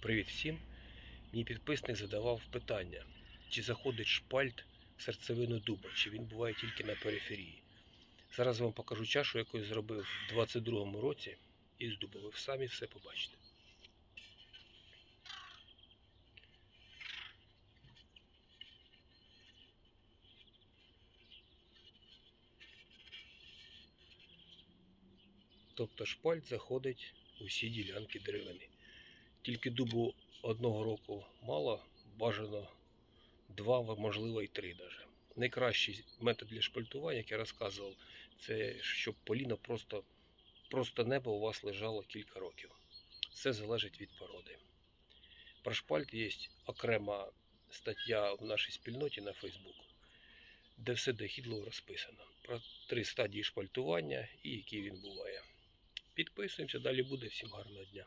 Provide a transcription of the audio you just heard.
Привіт всім. Мій підписник задавав питання, чи заходить шпальт в серцевину дуба, чи він буває тільки на периферії. Зараз вам покажу чашу, яку я зробив в 22-му році із дуба. Ви самі все побачите. Тобто шпальт заходить у всі ділянки деревини. Тільки дубу одного року мало, бажано два, можливо, і три даже. Найкращий метод для шпальтування, як я розказував, це щоб поліно просто, просто небо у вас лежало кілька років. Все залежить від породи. Про шпальт є окрема стаття в нашій спільноті на Фейсбуку, де все дохідливо розписано. Про три стадії шпальтування і який він буває. Підписуємося, далі буде. Всім гарного дня.